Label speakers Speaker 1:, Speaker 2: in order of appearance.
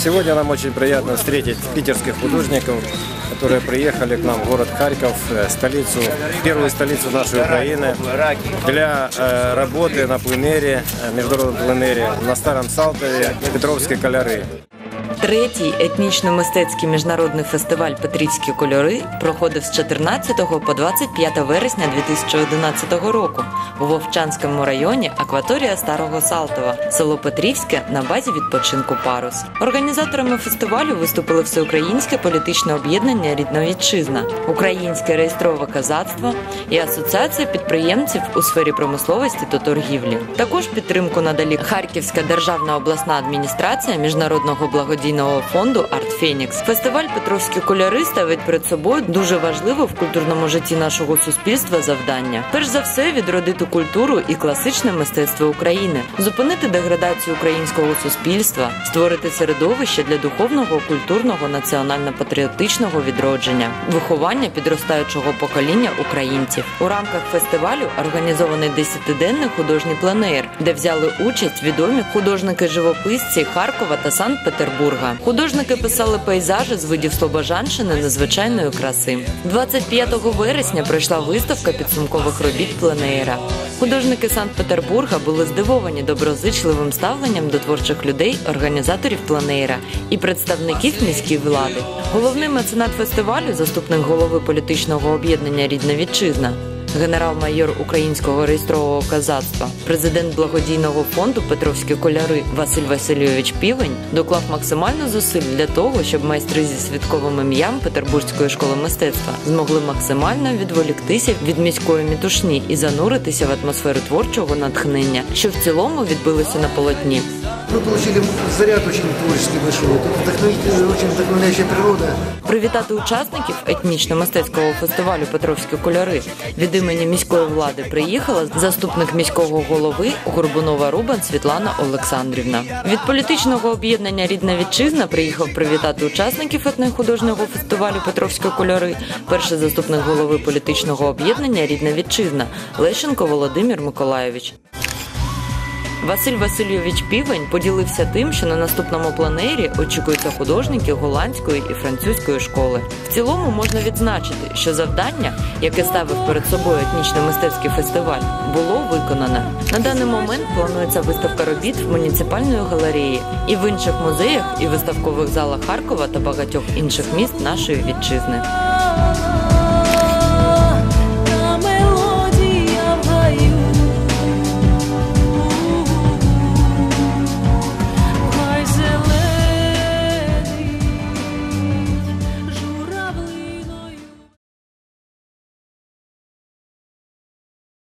Speaker 1: Сегодня нам очень приятно встретить питерских художников, которые приехали к нам в город Харьков, э, столицу, первую столицу нашей Украины, для э, работы на пленере, э, международном пленере на Старом Салтове Петровские коляры.
Speaker 2: Третій етнічно-мистецький міжнародний фестиваль Петрівські кольори проходив з 14 по 25 вересня 2011 року у Вовчанському районі акваторія Старого Салтова, село Петрівське на базі відпочинку Парус. Організаторами фестивалю виступили всеукраїнське політичне об'єднання Рідна вітчизна, Українське реєстрове казацтво і Асоціація підприємців у сфері промисловості та торгівлі. Також підтримку надалі Харківська державна обласна адміністрація міжнародного благодійного фонду Арт Фенікс. Фестиваль Петровські кольори ставить перед собою дуже важливе в культурному житті нашого суспільства завдання. Перш за все, відродити культуру і класичне мистецтво України, зупинити деградацію українського суспільства, створити середовище для духовного, культурного, національно-патріотичного відродження, виховання підростаючого покоління українців. У рамках фестивалю організований десятиденний художній пленер, де взяли участь відомі художники-живописці Харкова та Санкт-Петербурга. Художники писали пейзажі з видів Слобожанщини незвичайної краси. 25 вересня пройшла виставка підсумкових робіт пленера. Художники Санкт-Петербурга були здивовані доброзичливим ставленням до творчих людей, організаторів пленера і представників міської влади. Головний меценат фестивалю, заступник голови політичного об'єднання Рідна вітчизна. Генерал-майор українського реєстрового казацтва, президент благодійного фонду Петровські кольори Василь Васильович Півень доклав максимально зусиль для того, щоб майстри зі святковим ім'ям Петербурзької школи мистецтва змогли максимально відволіктися від міської мітушні і зануритися в атмосферу творчого натхнення, що в цілому відбилося на полотні.
Speaker 3: Мы получили заряд очень творческий большой. Вдохновительная, очень вдохновляющая природа.
Speaker 2: Привітати учасників етнічно-мистецького фестивалю Петровські кольори від імені міської влади приїхала заступник міського голови Горбунова Рубан Світлана Олександрівна. Від політичного об'єднання Рідна вітчизна приїхав привітати учасників етнохудожнього фестивалю Петровські кольори. Перший заступник голови політичного об'єднання Рідна вітчизна Лещенко Володимир Миколаєвич. Василь Васильович Півень поділився тим, що на наступному планері очікуються художники голландської і французької школи. В цілому можна відзначити, що завдання, яке ставив перед собою етнічно-мистецький фестиваль, було виконане. На даний момент планується виставка робіт в муніципальної галереї і в інших музеях і виставкових залах Харкова та багатьох інших міст нашої вітчизни.